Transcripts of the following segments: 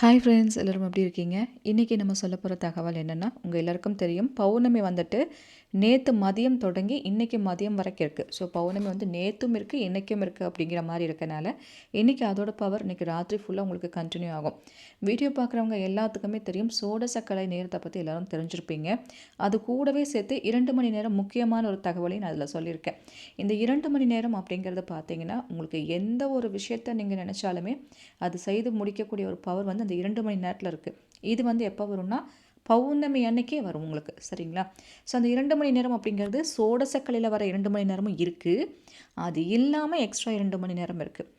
Hi friends எல்லோரும் எப்படி இருக்கீங்க? இன்றைக்கி நம்ம சொல்ல போகிற தகவல் என்னென்னா உங்கள் எல்லாருக்கும் தெரியும் பௌர்ணமி வந்துட்டு நேற்று மதியம் தொடங்கி இன்றைக்கி மதியம் வரைக்கும் இருக்குது ஸோ பௌர்ணமி வந்து நேற்றும் இருக்குது இன்றைக்கும் இருக்குது அப்படிங்கிற மாதிரி இருக்கனால இன்றைக்கி அதோட பவர் இன்றைக்கி ராத்திரி ஃபுல்லாக உங்களுக்கு கண்டினியூ ஆகும். வீடியோ பார்க்குறவங்க எல்லாத்துக்குமே தெரியும் சோடசக்கலை நேரத்தை பற்றி எல்லோரும் தெரிஞ்சிருப்பீங்க. அது கூடவே சேர்த்து இரண்டு மணி நேரம் முக்கியமான ஒரு தகவலையும் நான் அதில் சொல்லியிருக்கேன். இந்த இரண்டு மணி நேரம் அப்படிங்கிறது பார்த்தீங்கன்னா உங்களுக்கு எந்த ஒரு விஷயத்தை நீங்கள் நினச்சாலுமே அது செய்து முடிக்கக்கூடிய ஒரு பவர் வந்து அந்த இரண்டு மணி நேரத்தில் இருக்குது இது வந்து எப்போ வரும்னா பௌர்ணமி அன்னைக்கே வரும் உங்களுக்கு சரிங்களா? ஸோ அந்த இரண்டு மணி நேரம் அப்படிங்கிறது சோடசக்கலையில் வர இரண்டு மணி நேரமும் இருக்குது அது இல்லாமல் எக்ஸ்ட்ரா இரண்டு மணி நேரம் இருக்குது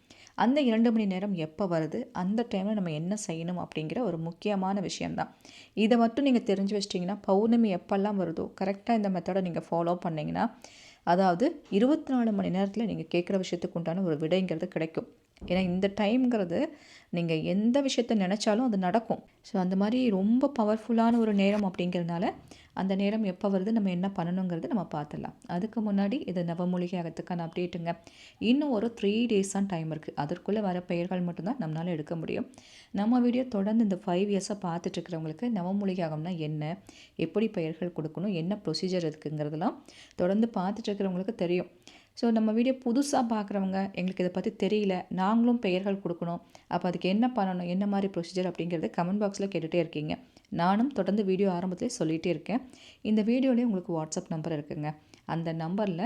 அந்த இரண்டு மணி நேரம் எப்போ வருது? அந்த டைமில் நம்ம என்ன செய்யணும் அப்படிங்கிற ஒரு முக்கியமான விஷயம்தான். இதை மட்டும் நீங்கள் தெரிஞ்சு வச்சிட்டிங்கன்னா பௌர்ணமி எப்போல்லாம் வருதோ கரெக்டாக இந்த மெத்தடை நீங்கள் ஃபாலோ பண்ணிங்கன்னா அதாவது இருபத்தி நாலு மணி நேரத்தில் நீங்கள் கேட்குற விஷயத்துக்கு உண்டான ஒரு விடைங்கிறது கிடைக்கும். ஏன்னா இந்த டைம்ங்கிறது நீங்கள் எந்த விஷயத்த நினச்சாலும் அது நடக்கும். ஸோ அந்த மாதிரி ரொம்ப பவர்ஃபுல்லான ஒரு நேரம் அப்படிங்கிறதுனால அந்த நேரம் எப்போ வருது நம்ம என்ன பண்ணணுங்கிறது நம்ம பார்த்துடலாம். அதுக்கு முன்னாடி இது நவமூலிகை அகத்துக்கான அப்டேட்டுங்க இன்னும் ஒரு த்ரீ டேஸ் தான் டைம் இருக்குது அதற்குள்ளே வர பெயர்கள் மட்டும்தான் நம்மளால் எடுக்க முடியும். நம்ம வீடியோ தொடர்ந்து இந்த ஃபைவ் இயர்ஸாக பார்த்துட்ருக்கிறவங்களுக்கு நவமூலிகை அகம்னா என்ன எப்படி பெயர்கள் கொடுக்கணும் என்ன ப்ரொசீஜர் இருக்குங்கிறதெல்லாம் தொடர்ந்து பார்த்துட்ருக்கிறவங்களுக்கு தெரியும். ஸோ நம்ம வீடியோ புதுசாக பார்க்குறவங்க எங்களுக்கு இதை பற்றி தெரியல நாங்களும் பெயர்கள் கொடுக்கணும் அப்போ அதுக்கு என்ன பண்ணணும் என்ன மாதிரி ப்ரொசீஜர் அப்படிங்கிறது கமெண்ட் பாக்ஸில் கேட்டுகிட்டே இருக்கீங்க. நானும் தொடர்ந்து வீடியோ ஆரம்பத்திலே சொல்லிகிட்டே இருக்கேன். இந்த வீடியோலேயே உங்களுக்கு வாட்ஸ்அப் நம்பர் இருக்குங்க. அந்த நம்பரில்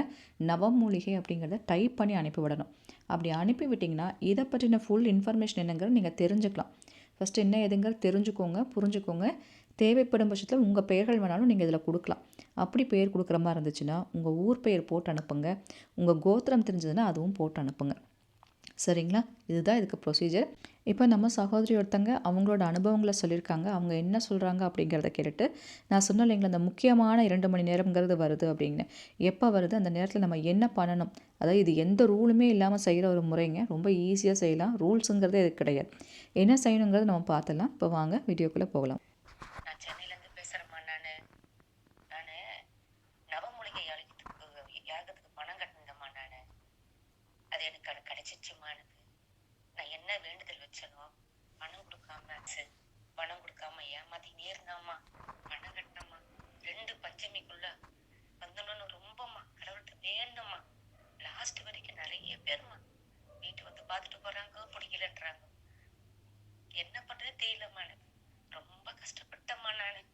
நவமூலிகை அப்படிங்கிறத டைப் பண்ணி அனுப்பிவிடணும் அப்படி அனுப்பி விட்டிங்கன்னா இதை பற்றின ஃபுல் இன்ஃபர்மேஷன் என்னங்கிறது நீங்கள் தெரிஞ்சுக்கலாம். ஃபஸ்ட்டு என்ன எதுங்கிறது தெரிஞ்சுக்கோங்க புரிஞ்சுக்கோங்க. தேவைப்படும் பட்சத்தில் உங்கள் பெயர்கள் வேணாலும் நீங்கள் இதில் கொடுக்கலாம். அப்படி பெயர் கொடுக்குற மாதிரி இருந்துச்சுன்னா உங்கள் ஊர் பெயர் போட்டு அனுப்புங்க. உங்கள் கோத்திரம் தெரிஞ்சதுன்னா அதுவும் போட்டு அனுப்புங்க. சரிங்களா? இதுதான் இதுக்கு ப்ரொசீஜர் இப்போ நம்ம சகோதரி ஒருத்தங்க அவங்களோட அனுபவங்களை சொல்லியிருக்காங்க. அவங்க என்ன சொல்கிறாங்க அப்படிங்கிறத கேட்டுட்டு நான் சொன்ன இல்லைங்களா அந்த முக்கியமான இரண்டு மணி நேரம்ங்கிறது வருது அப்படின்னு. எப்போ வருது? அந்த நேரத்தில் நம்ம என்ன பண்ணணும்? அதாவது இது எந்த ரூலுமே இல்லாமல் செய்கிற ஒரு முறைங்க. ரொம்ப ஈஸியாக செய்யலாம். ரூல்ஸுங்கிறதே இது கிடையாது. என்ன செய்யணுங்கிறத நம்ம பார்த்துலாம் இப்போ வாங்க வீடியோக்குள்ளே போகலாம். அதிநேர்தாம்மா பணம் கட்டினம்மா ரெண்டு பஞ்சமிக்குள்ள வந்தோம்னு ரொம்பம்மா. கடவுள்கிட்ட வேண்டம்மா. லாஸ்ட் வரைக்கும் நிறைய பேர்மா வீட்டு வந்து பார்த்துட்டு போறாங்க பிடிக்கலன்றாங்க. என்ன பண்றது தெரியலம்மா எனக்கு. ரொம்ப கஷ்டப்பட்டம்மா நான்.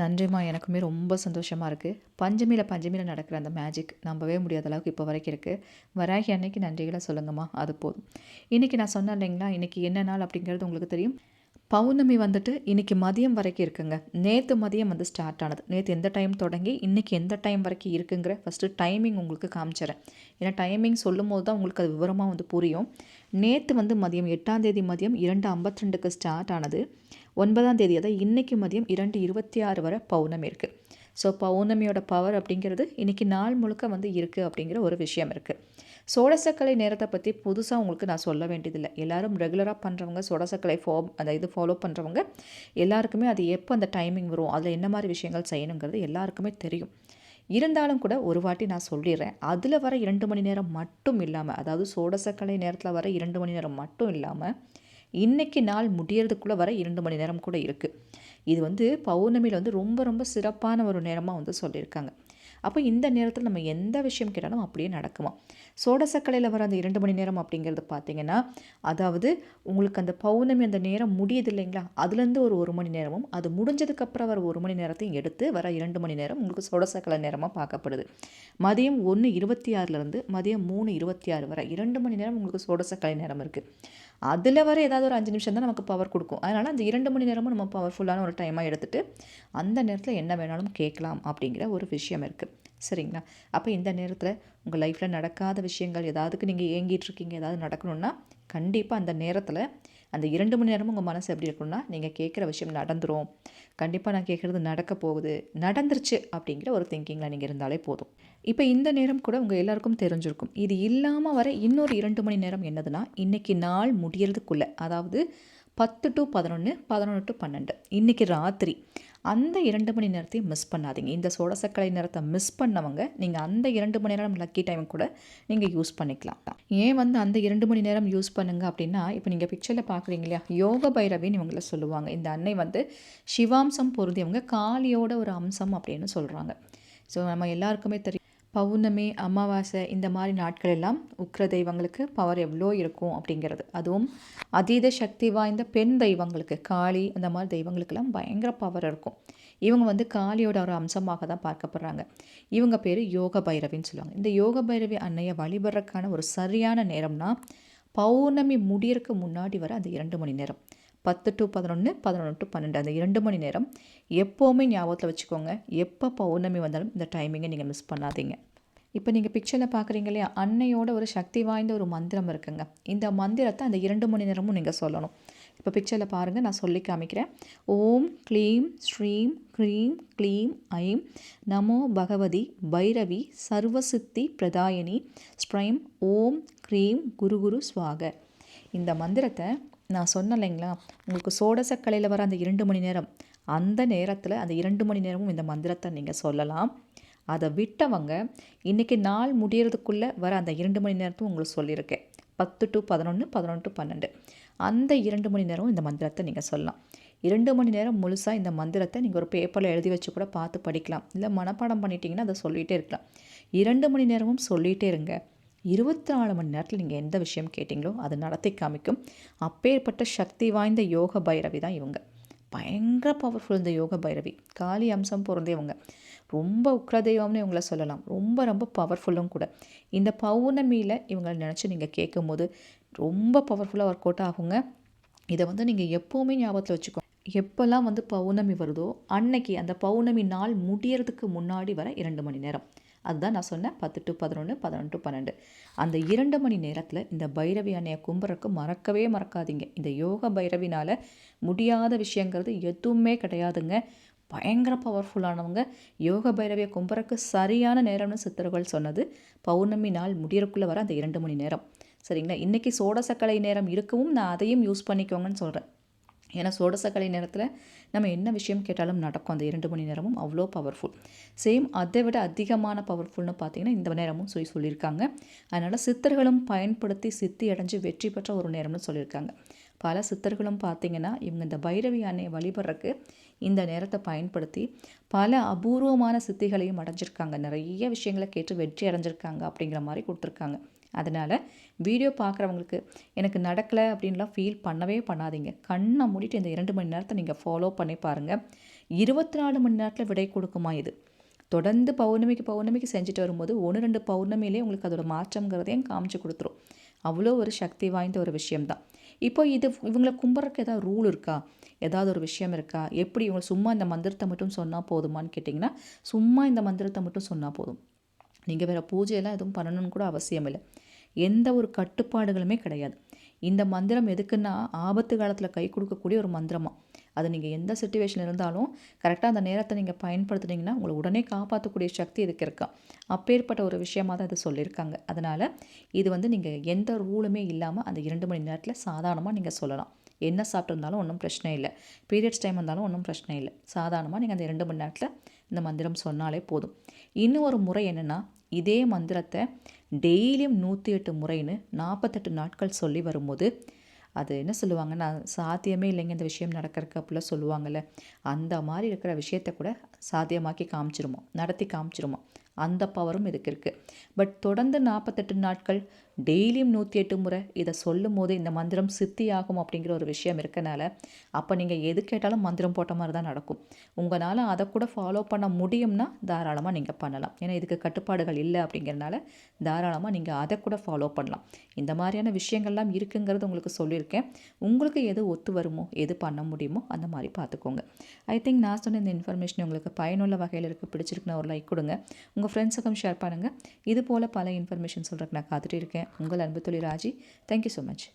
நன்றிம்மா. எனக்குமே ரொம்ப சந்தோஷமாக இருக்குது பஞ்சமியில் பஞ்சமியில் நடக்கிற அந்த மேஜிக் நம்பவே முடியாத அளவுக்கு இப்போ வரைக்கும் இருக்குது வராகி அன்னைக்கு நன்றிகளை சொல்லுங்கம்மா. அது போதும். இன்றைக்கி நான் சொன்னேன் இல்லைங்களா? இன்றைக்கி என்ன நாள் அப்படிங்கிறது உங்களுக்கு தெரியும். பௌர்ணமி வந்துட்டு இன்றைக்கி மதியம் வரைக்கும் இருக்குங்க. நேற்று மதியம் வந்து ஸ்டார்ட் ஆனது. நேற்று எந்த டைம் தொடங்கி இன்றைக்கி எந்த டைம் வரைக்கும் இருக்குங்கிற ஃபஸ்ட்டு டைமிங் உங்களுக்கு காமிச்சிடறேன் ஏன்னா டைமிங் சொல்லும் போது தான் உங்களுக்கு அது விவரமாக வந்து புரியும். நேற்று வந்து மதியம் எட்டாம் தேதி மதியம் இரண்டு ஐம்பத்தி ரெண்டுக்கு ஸ்டார்ட் ஆனது. ஒன்பதாம் தேதி அதாவது இன்றைக்கி மதியம் இரண்டு இருபத்தி ஆறு வரை பௌர்ணமி இருக்குது ஸோ பௌர்ணமியோட பவர் அப்படிங்கிறது இன்றைக்கி நாள் முழுக்க வந்து இருக்குது அப்படிங்கிற ஒரு விஷயம் இருக்குது சோடசக்கலை நேரத்தை பற்றி புதுசாக உங்களுக்கு நான் சொல்ல வேண்டியதில்லை. எல்லோரும் ரெகுலராக பண்ணுறவங்க சோடசக்கலை ஃபோ அந்த இது ஃபாலோ பண்ணுறவங்க எல்லாருக்குமே அது எப்போ அந்த டைமிங் வரும் அதில் என்ன மாதிரி விஷயங்கள் செய்யணுங்கிறது எல்லாருக்குமே தெரியும். இருந்தாலும் கூட ஒரு வாட்டி நான் சொல்லிடுறேன். அதில் வர இரண்டு மணி நேரம் மட்டும் இல்லாமல் அதாவது சோடசக்கலை நேரத்தில் வர இரண்டு மணி நேரம் மட்டும் இல்லாமல் இன்றைக்கி நாள் முடியறதுக்குள்ளே வர இரண்டு மணி நேரம் கூட இருக்குது இது வந்து பௌர்ணமியில் வந்து ரொம்ப ரொம்ப சிறப்பான ஒரு நேரமாக வந்து சொல்லியிருக்காங்க. அப்போ இந்த நேரத்தில் நம்ம எந்த விஷயம் கேட்டாலும் அப்படியே நடக்குமா? சோடசக்கலையில் வர அந்த இரண்டு மணி நேரம் அப்படிங்கிறது பார்த்தீங்கன்னா அதாவது உங்களுக்கு அந்த பௌர்ணமி அந்த நேரம் முடியுது இல்லைங்களா? அதுலேருந்து ஒரு ஒரு மணி நேரமும் அது முடிஞ்சதுக்கப்புறம் வர ஒரு மணி நேரத்தையும் எடுத்து வர இரண்டு மணி நேரம் உங்களுக்கு சோடசக்கலை நேரமாக பார்க்கப்படுது. மதியம் ஒன்று இருபத்தி ஆறுலேருந்து மதியம் மூணு இருபத்தி ஆறு வரை இரண்டு மணி நேரம் உங்களுக்கு சோடசக்கலை நேரம் இருக்குது அதில் வர ஏதாவது ஒரு அஞ்சு நிமிஷம் தான் நமக்கு பவர் கொடுக்கும். அதனால் அந்த இரண்டு மணி நேரமும் நம்ம பவர்ஃபுல்லான ஒரு டைமாக எடுத்துகிட்டு அந்த நேரத்தில் என்ன வேணாலும் கேட்கலாம் அப்படிங்கிற ஒரு விஷயம் இருக்குது சரிங்களா? அப்போ இந்த நேரத்தில் உங்கள் லைஃப்பில் நடக்காத விஷயங்கள் ஏதாவதுக்கு நீங்கள் ஏங்கிட்டு இருக்கீங்க ஏதாவது நடக்கணும்னா கண்டிப்பாக அந்த நேரத்தில் அந்த இரண்டு மணி நேரமும் உங்கள் மனசு எப்படி இருக்கணும்னா நீங்கள் கேட்குற விஷயம் நடந்துரும். கண்டிப்பாக நான் கேட்குறது நடக்க போகுது நடந்துருச்சு அப்படிங்கிற ஒரு திங்கிங்கில் நீங்கள் இருந்தாலே போதும். இப்போ இந்த நேரம் கூட உங்கள் எல்லாருக்கும் தெரிஞ்சிருக்கும். இது இல்லாமல் வர இன்னொரு இரண்டு மணி நேரம் என்னதுன்னா இன்றைக்கி நாள் முடியறதுக்குள்ளே அதாவது பத்து டு பதினொன்று பதினொன்று டு பன்னெண்டு. இன்றைக்கி ராத்திரி. அந்த இரண்டு மணி நேரத்தையும் மிஸ் பண்ணாதீங்க. இந்த சோடசக்கலை நேரத்தை மிஸ் பண்ணவங்க நீங்கள் அந்த இரண்டு மணி நேரம் லக்கி டைம் கூட நீங்கள் யூஸ் பண்ணிக்கலாம் ஏன் வந்து அந்த இரண்டு மணி நேரம் யூஸ் பண்ணுங்க அப்படின்னா இப்போ நீங்கள் பிக்சரில் பார்க்குறீங்க இல்லையா? யோக பைரவின்னு இவங்கள சொல்லுவாங்க. இந்த அன்னை வந்து சிவாம்சம் பொருந்தியவங்க காளியோட ஒரு அம்சம் அப்படின்னு சொல்கிறாங்க ஸோ நம்ம எல்லாருக்குமே தெரியும். பௌர்ணமி அமாவாசை இந்த மாதிரி நாட்கள் எல்லாம் உக்ர தெய்வங்களுக்கு பவர் எவ்வளோ இருக்கும் அப்படிங்கிறது. அதுவும் அதீத சக்தி வாய்ந்த பெண் தெய்வங்களுக்கு காளி அந்த மாதிரி தெய்வங்களுக்கெல்லாம் பயங்கர பவர் இருக்கும். இவங்க வந்து காளியோட ஒரு அம்சமாக தான் பார்க்கப்படுறாங்க. இவங்க பேர் யோக பைரவின்னு சொல்லுவாங்க. இந்த யோக பைரவி அன்னையை வழிபடுறதுக்கான ஒரு சரியான நேரம்னா பௌர்ணமி முடியறதுக்கு முன்னாடி வர அந்த இரண்டு மணி நேரம். பத்து டு பதினொன்று பதினொன்று டு பன்னெண்டு. அந்த இரண்டு மணி நேரம் எப்போவுமே ஞாபகத்தில் வச்சுக்கோங்க. எப்போ பௌர்ணமி வந்தாலும் இந்த டைமிங்கை நீங்கள் மிஸ் பண்ணாதீங்க. இப்போ நீங்கள் பிக்சரில் பார்க்குறீங்க இல்லையா? அன்னையோட ஒரு சக்தி வாய்ந்த ஒரு மந்திரம் இருக்குங்க. இந்த மந்திரத்தை அந்த இரண்டு மணி நேரமும் நீங்கள் சொல்லணும். இப்போ பிக்சரில் பாருங்கள் நான் சொல்லி காமிக்கிறேன். ஓம் க்ளீம் ஸ்ரீம் க்ரீம் க்ளீம் ஐம் நமோ பகவதி பைரவி சர்வசித்தி பிரதாயினி ஸ்ப்ரைம் ஓம் க்ரீம் குரு குரு சுவாக. இந்த மந்திரத்தை நான் சொன்னேன் இல்லைங்களா உங்களுக்கு சோடசக்கலையில் வர அந்த இரண்டு மணி நேரம் அந்த நேரத்தில் அந்த இரண்டு மணி நேரமும் இந்த மந்திரத்தை நீங்கள் சொல்லலாம். அதை விட்டவங்க இன்றைக்கி நாள் முடியறதுக்குள்ளே வர அந்த இரண்டு மணி நேரத்தும் உங்களுக்கு சொல்லியிருக்கேன். பத்து டு பதினொன்று பதினொன்று டு பன்னெண்டு. அந்த இரண்டு மணி நேரம் இந்த மந்திரத்தை நீங்கள் சொல்லலாம். இரண்டு மணி நேரம் முழுசாக இந்த மந்திரத்தை நீங்கள் ஒரு பேப்பரில் எழுதி வச்சு கூட பார்த்து படிக்கலாம். இல்லை மனப்பாடம் பண்ணிட்டீங்கன்னா அதை சொல்லிகிட்டே இருக்கலாம். இரண்டு மணி நேரமும் சொல்லிகிட்டே இருங்க. இருபத்தி நாலு மணி நேரத்தில் நீங்கள் எந்த விஷயம் கேட்டிங்களோ அது நடத்தி காமிக்கும். அப்பேற்பட்ட சக்தி வாய்ந்த யோக பைரவி தான் இவங்க. பயங்கர பவர்ஃபுல் இந்த யோக பைரவி. காளி அம்சம் பிறந்தவங்க ரொம்ப உக்ரதெய்வம்னு இவங்கள சொல்லலாம். ரொம்ப ரொம்ப பவர்ஃபுல்லும் கூட. இந்த பௌர்ணமியில் இவங்களை நினச்சி நீங்கள் கேட்கும்போது ரொம்ப பவர்ஃபுல்லாக ஒர்க் அவுட் ஆகுங்க. இதை வந்து நீங்கள் எப்போவுமே ஞாபகத்தில் வச்சுக்கோ. எப்போல்லாம் வந்து பௌர்ணமி வருதோ அன்னைக்கு அந்த பௌர்ணமி நாள் முடியறதுக்கு முன்னாடி வர இரண்டு மணி நேரம். அதுதான் நான் சொன்னேன் பத்து டு பதினொன்று பதினொன்று டு பன்னெண்டு. அந்த இரண்டு மணி நேரத்தில் இந்த பைரவி அன்னையை கும்புறக்கு மறக்கவே மறக்காதீங்க. இந்த யோக பைரவினால் முடியாத விஷயங்கிறது எதுவுமே கிடையாதுங்க. பயங்கர பவர்ஃபுல்லானவங்க யோக பைரவியை கும்புறக்கு சரியான நேரம்னு சித்தர்கள் சொன்னது. பௌர்ணமி நாள் முடியறக்குள்ளே வர அந்த இரண்டு மணி நேரம். சரிங்களா? இன்றைக்கி சோடசக்கலை நேரம் இருக்கவும் நான் அதையும் யூஸ் பண்ணிக்கோங்கன்னு சொல்கிறேன் ஏன்னா சோடசக்கலை நேரத்தில் நம்ம என்ன விஷயம் கேட்டாலும் நடக்கும் அந்த இரண்டு மணி நேரமும் அவ்வளோ பவர்ஃபுல் சேம் அதை விட அதிகமான பவர்ஃபுல்னு பார்த்தீங்கன்னா இந்த நேரமும் சொல்லி சொல்லியிருக்காங்க. அதனால் சித்தர்களும் பயன்படுத்தி சித்தி அடைஞ்சு வெற்றி பெற்ற ஒரு நேரம்னு சொல்லியிருக்காங்க. பல சித்தர்களும் பார்த்திங்கன்னா இவங்க இந்த பைரவி யானையை வழிபடுறக்கு இந்த நேரத்தை பயன்படுத்தி பல அபூர்வமான சித்திகளையும் அடைஞ்சிருக்காங்க. நிறைய விஷயங்களை கேட்டு வெற்றி அடைஞ்சிருக்காங்க அப்படிங்கிற மாதிரி கொடுத்துருக்காங்க. அதனால் வீடியோ பார்க்குறவங்களுக்கு எனக்கு நடக்கலை அப்படின்லாம் ஃபீல் பண்ணவே பண்ணாதீங்க. கண்ணை மூடிட்டு இந்த இரண்டு மணி நேரத்தை நீங்கள் ஃபாலோ பண்ணி பாருங்கள் இருபத்தி நாலு மணி நேரத்தில் விடை கொடுக்குமா இது? தொடர்ந்து பௌர்ணமிக்கு பௌர்ணமிக்கு செஞ்சுட்டு வரும்போது ஒன்று ரெண்டு பௌர்ணமியிலே உங்களுக்கு அதோட மாற்றங்கிறதையும் காமிச்சு கொடுத்துரும். அவ்வளோ ஒரு சக்தி வாய்ந்த ஒரு விஷயம்தான். இப்போ இது இவங்களை கும்பிட்றதுக்கு ஏதாவது ரூல் இருக்கா? ஏதாவது ஒரு விஷயம் இருக்கா? எப்படி இவங்க சும்மா இந்த மந்திரத்தை மட்டும் சொன்னால் போதுமான்னு கேட்டிங்கன்னா சும்மா இந்த மந்திரத்தை மட்டும் சொன்னால் போதும். நீங்கள் வேறு பூஜையெல்லாம் எதுவும் பண்ணணும்னு கூட அவசியம் இல்லை. எந்த ஒரு கட்டுப்பாடுகளுமே கிடையாது. இந்த மந்திரம் எதுக்குன்னா ஆபத்து காலத்தில் கை கொடுக்கக்கூடிய ஒரு மந்திரமாக அது நீங்கள் எந்த சுச்சுவேஷன் இருந்தாலும் கரெக்டாக அந்த நேரத்தை நீங்கள் பயன்படுத்துனீங்கன்னா உங்களை உடனே காப்பாற்றக்கூடிய சக்தி இதுக்கு இருக்கா. அப்பேற்பட்ட ஒரு விஷயமாக தான் இது சொல்லியிருக்காங்க. அதனால் இது வந்து நீங்கள் எந்த ரூலுமே இல்லாமல் அந்த இரண்டு மணி நேரத்தில் சாதாரணமாக நீங்கள் சொல்லலாம். என்ன சாப்பிட்ருந்தாலும் ஒன்றும் பிரச்சனை இல்லை. பீரியட்ஸ் டைம் இருந்தாலும் ஒன்றும் பிரச்சனை இல்லை. சாதாரணமாக நீங்கள் அந்த ரெண்டு மணி நேரத்தில் இந்த மந்திரம் சொன்னாலே போதும். இன்னும் ஒரு முறை என்னென்னா இதே மந்திரத்தை டெய்லியும் நூற்றி எட்டு முறைன்னு நாற்பத்தெட்டு நாட்கள் சொல்லி வரும்போது அது என்ன சொல்லுவாங்கன்னா சாத்தியமே இல்லைங்க இந்த விஷயம் நடக்கிறதுக்கு அப்படிலாம் சொல்லுவாங்கள்ல அந்த மாதிரி இருக்கிற விஷயத்த கூட சாத்தியமாக்கி காமிச்சிருமோ நடத்தி காமிச்சிருமோ. அந்த பவரும் இதுக்கு இருக்குது பட் தொடர்ந்து நாற்பத்தெட்டு நாட்கள் டெய்லியும் நூற்றி எட்டு முறை இதை சொல்லும் போது இந்த மந்திரம் சித்தி ஆகும் அப்படிங்கிற ஒரு விஷயம் இருக்கனால அப்போ நீங்கள் எது கேட்டாலும் மந்திரம் போட்ட மாதிரி தான் நடக்கும். உங்களால் அதை கூட ஃபாலோ பண்ண முடியும்னா தாராளமாக நீங்கள் பண்ணலாம். ஏன்னா இதுக்கு கட்டுப்பாடுகள் இல்லை அப்படிங்கிறனால தாராளமாக நீங்கள் அதை கூட ஃபாலோ பண்ணலாம். இந்த மாதிரியான விஷயங்கள்லாம் இருக்குங்கிறது உங்களுக்கு சொல்லியிருக்கேன். உங்களுக்கு எது ஒத்து வருமோ எது பண்ண முடியுமோ அந்த மாதிரி பார்த்துக்கோங்க. ஐ திங்க் நான் சொன்ன இந்த இன்ஃபர்மேஷன் உங்களுக்கு பயனுள்ள வகையில் இருக்குது பிடிச்சிருக்குன்னு ஒரு லைக் கொடுங்க. உங்கள் ஃப்ரெண்ட்ஸுக்கும் ஷேர் பண்ணுங்கள் இது போல் பல இன்ஃபர்மேஷன் சொல்கிறதுக்கு நான் காத்துட்டு இருக்கேன். உங்கள் அன்பு தொழில் ராஜி. Thank you so much